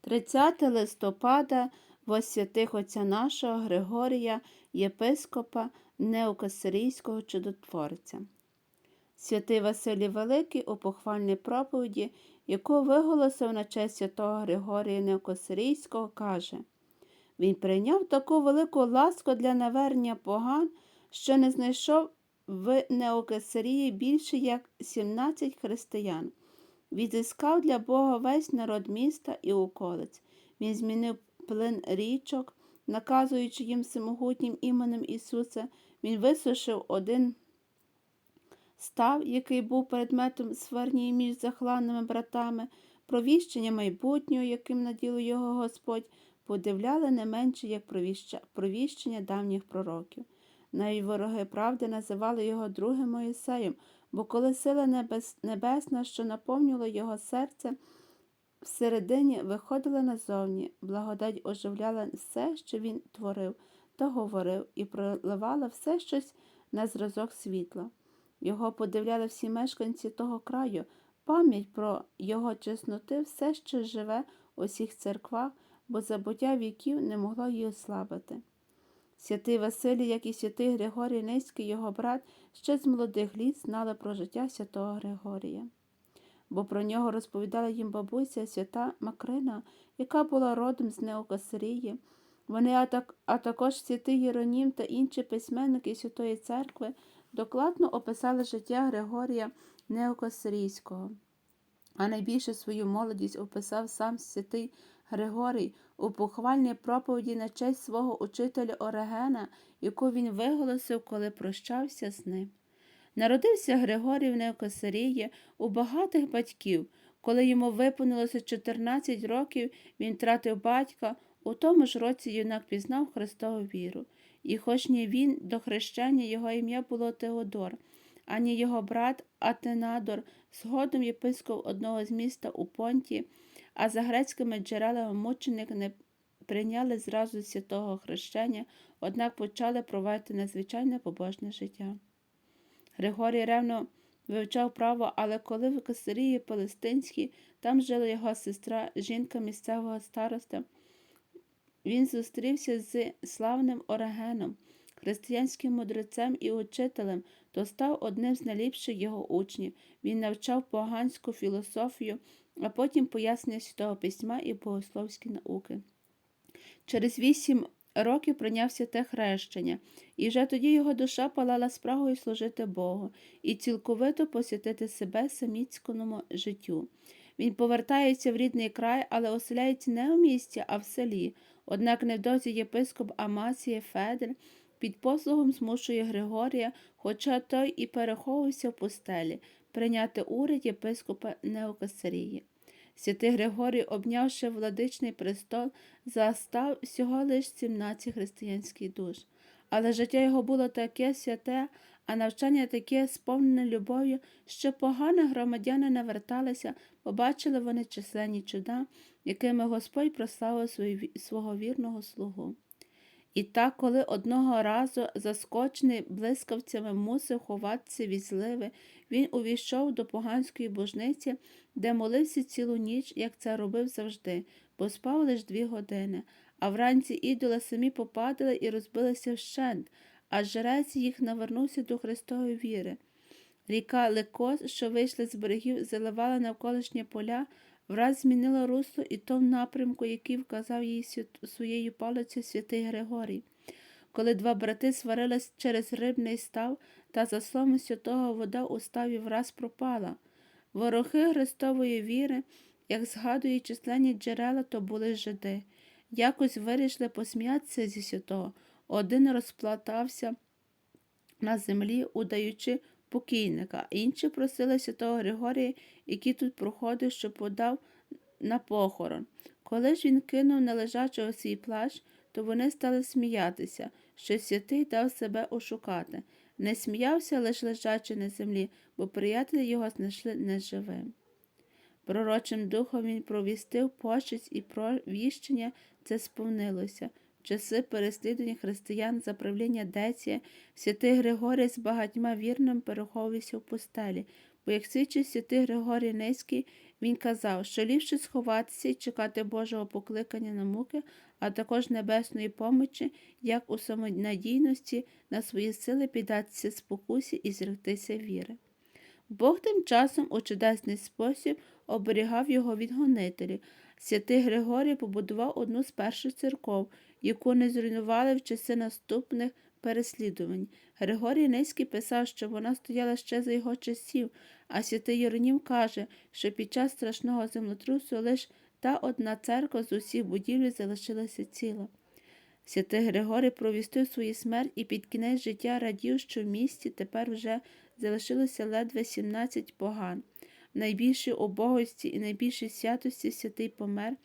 30 листопада святих отця нашого Григорія, єпископа Неокосирійського чудотворця. Святий Василій Великий у похвальній проповіді, яку виголосив на честь святого Григорія Неокосирійського, каже Він прийняв таку велику ласку для навернення поган, що не знайшов в Неокосирії більше як 17 християн. Відіскав для Бога весь народ міста і околиць. Він змінив плин річок, наказуючи їм всемогутнім іменем Ісуса, Він висушив один став, який був предметом сварні між захланними братами, провіщення майбутнього, яким наділив його Господь, подивляли не менше, як провіщення давніх пророків. Навіть вороги правди називали його другим Моїсеєм, бо коли сила небес, небесна, що наповнювала його серце, всередині виходила назовні, благодать оживляла все, що він творив та говорив, і проливала все щось на зразок світла. Його подивляли всі мешканці того краю, пам'ять про його чесноти все ще живе у всіх церквах, бо забуття віків не могло її ослабити. Святий Василій, як і святий Григорій Низький, його брат, ще з молодих літ знали про життя святого Григорія. Бо про нього розповідала їм бабуся свята Макрина, яка була родом з Неокосирії. Вони, а, так, а також святий Єронім та інші письменники Святої Церкви докладно описали життя Григорія Неокосирійського. А найбільше свою молодість описав сам святий Григорій у похвальній проповіді на честь свого учителя Орегена, яку він виголосив, коли прощався з ним. Народився Григорій в Неокосирії у багатих батьків. Коли йому виповнилося 14 років, він втратив батька, у тому ж році юнак пізнав Христову віру. І хоч ні він до хрещення його ім'я було Теодор, ані його брат Атенадор, згодом єпископ одного з міста у Понті, а за грецькими джерелами мученик не прийняли зразу святого хрещення, однак почали проводити надзвичайне побожне життя. Григорій ревно вивчав право, але коли в Касарії Палестинській там жила його сестра, жінка місцевого староста, він зустрівся з славним Орегеном, християнським мудрецем і учителем, то став одним з найліпших його учнів. Він навчав поганську філософію, а потім пояснення святого письма і богословські науки. Через вісім років прийнявся те хрещення, і вже тоді його душа палала спрагою служити Богу і цілковито посвятити себе саміцькому життю. Він повертається в рідний край, але оселяється не у місті, а в селі. Однак невдовзі єпископ Амасія Федер під послугом змушує Григорія, хоча той і переховувався в пустелі, прийняти уряд єпископа Неокасарії. Святий Григорій, обнявши владичний престол, застав всього лиш 17 християнських душ. Але життя його було таке святе, а навчання таке сповнене любов'ю, що погано громадяни наверталися, побачили вони численні чуда, якими Господь прославив свого вірного слугу. І так, коли одного разу, заскочений блискавцями, мусив ховатися від зливи, він увійшов до поганської божниці, де молився цілу ніч, як це робив завжди, бо спав лише дві години, а вранці ідоли самі попадали і розбилися вщент, а жрець їх навернувся до Христової віри. Ріка Лекос, що вийшла з берегів, заливала навколишні поля, враз змінила русло і то в напрямку, який вказав їй своєю палицею святий Григорій. Коли два брати сварились через рибний став, та за словом святого вода у ставі враз пропала. Ворохи Христової віри, як згадує численні джерела, то були жиди. Якось вирішили посміятися зі святого. Один розплатався на землі, удаючи покійника, інші просили святого Григорія, який тут проходив, щоб подав на похорон. Коли ж він кинув на лежачого свій плащ, то вони стали сміятися, що святий дав себе ошукати. Не сміявся лише лежачи на землі, бо приятелі його знайшли неживим. Пророчим духом він провістив почесть і провіщення це сповнилося. Часи переслідування християн за правління Деція, святий Григорій з багатьма вірним переховувався в пустелі, бо, як свідчить святий Григорій Низький, Він казав, що ліпше сховатися і чекати Божого покликання на муки, а також небесної помочі, як у самонадійності на свої сили піддатися спокусі і зректися віри. Бог тим часом у чудесний спосіб оберігав його від гонителів. Святий Григорій побудував одну з перших церков, яку не зруйнували в часи наступних переслідувань. Григорій Низький писав, що вона стояла ще за його часів, а святий Єронім каже, що під час страшного землетрусу лише та одна церква з усіх будівель залишилася ціла. Святий Григорій провістив свою смерть і під кінець життя радів, що в місті тепер вже залишилося ледве 17 поган. В найбільшій убогості і найбільшій святості святий помер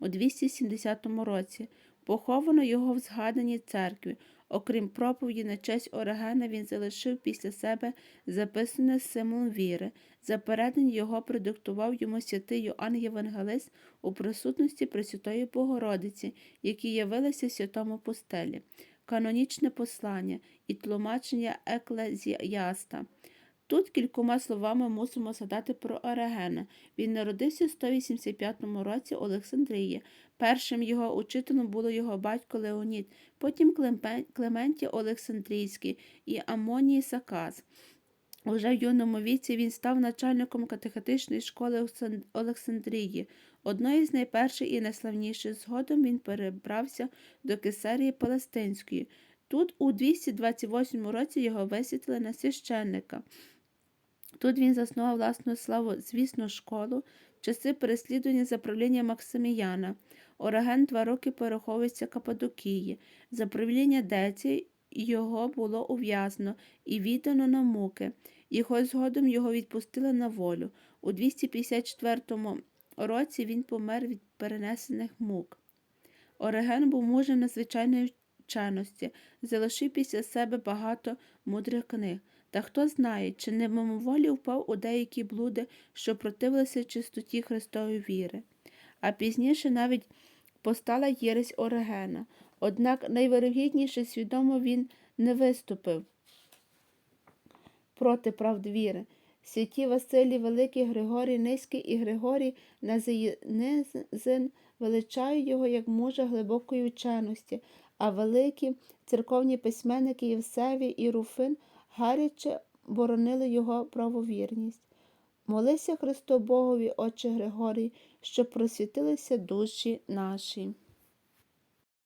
у 270 році. Поховано його в згаданій церкві. Окрім проповіді на честь Орегена, він залишив після себе записане символом віри. За передань його продиктував йому святий Йоанн Євангелист у присутності Пресвятої Богородиці, які явилися святому пустелі, канонічне послання і тлумачення еклезіаста. Тут кількома словами мусимо згадати про Орегена. Він народився в 185 році в Олександрії. Першим його учителем було його батько Леонід, потім Клементій Олександрійський і Амоній Саказ. Уже в юному віці він став начальником катехетичної школи Олександрії, одної з найперших і найславніших. Згодом він перебрався до Кесарії Палестинської. Тут у 228 році його висвітили на священника. Тут він заснував власну славу, звісну школу в часи переслідування за правління Максиміяна. Ораген два роки переховується Кападокії. За правління Деці його було ув'язано і віддано на муки. Його згодом його відпустили на волю. У 254 році він помер від перенесених мук. Ореген був мужем надзвичайної вченості, залишив після себе багато мудрих книг. Та хто знає, чи не мимоволі впав у деякі блуди, що противилися чистоті Христової віри. А пізніше навіть постала єресь Орегена. Однак найвирогідніше свідомо він не виступив проти правд віри. Святі Василій Великий, Григорій Низький і Григорій Назинзин величають його як мужа глибокої вченості, а великі церковні письменники Євсевій і Руфин гаряче боронили його правовірність. Молися Христу Богові, Отче Григорій, щоб просвітилися душі наші.